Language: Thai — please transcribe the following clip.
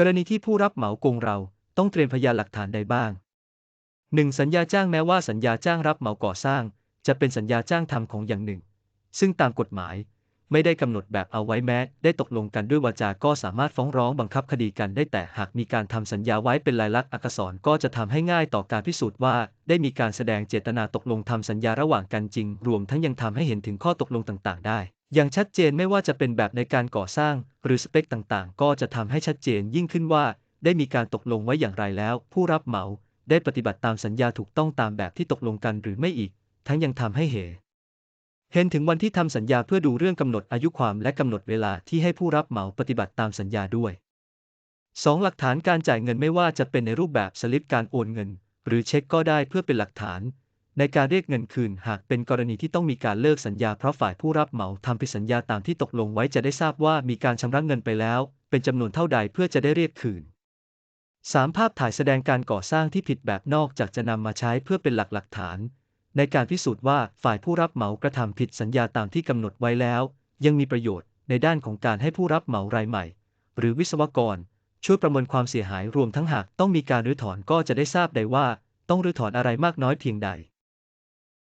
กรณีที่ผู้รับเหมาโกงเราต้องเตรียมพยานหลักฐานใดบ้าง 1. สัญญาจ้างแม้ว่าสัญญาจ้างรับเหมาก่อสร้าง จะเป็นสัญญาจ้างทำของอย่างหนึ่ง ซึ่งตามกฎหมายไม่ได้กำหนดแบบเอาไว้แม้ ได้ตกลงกันด้วยวาจาก็สามารถฟ้องร้องบังคับคดีกันได้แต่หากมีการทำสัญญาไว้เป็นลายลักษณ์อักษรก็จะทำให้ง่ายต่อการพิสูจน์ว่า ได้มีการแสดงเจตนาตกลงทำสัญญาระหว่างกันจริง รวมทั้งยังทำให้เห็นถึงข้อตกลงต่าง ๆ ได้ อย่างชัดเจนไม่ว่าจะเป็นแบบในการก่อสร้าง หรือสเปคต่างๆ ก็จะทำให้ชัดเจนยิ่งขึ้นว่า ได้มีการตกลงไว้อย่างไรแล้ว ผู้รับเหมาได้ปฏิบัติตามสัญญาถูกต้องตามแบบที่ตกลงกันหรือไม่อีก ทั้งยังทำให้เหเห็นถึงวันที่ทำสัญญาเพื่อดูเรื่องกำหนดอายุความและกำหนดเวลาที่ให้ผู้รับเหมาปฏิบัติตามสัญญาด้วย 2. หลักฐานการจ่ายเงินไม่ว่าจะเป็นในรูปแบบสลิปการโอนเงิน หรือเช็คก็ได้เพื่อเป็นหลักฐาน ในการเรียกเงินคืนหากเป็นกรณีที่ต้องมีการเลิกสัญญาเพราะฝ่ายผู้รับเหมาทำผิดสัญญาตามที่ตกลงไว้จะได้ทราบว่ามีการชำระเงินไปแล้ว เป็นจำนวนเท่าใดเพื่อจะได้เรียกคืน 3. ภาพถ่ายแสดงการก่อสร้างที่ผิดแบบนอกจากจะนำมาใช้เพื่อเป็นหลักหลักฐาน ในการพิสูจน์ว่าฝ่ายผู้รับเหมากระทำผิดสัญญาตามที่กำหนดไว้แล้ว ยังมีประโยชน์ในด้านของการให้ผู้รับเหมารายใหม่ หรือวิศวกร ช่วยประเมินความเสียหายรวมทั้งหากต้องมีการรื้อถอนก็จะได้ทราบได้ว่า ต้องรื้อถอนอะไรมากน้อยเพียงใด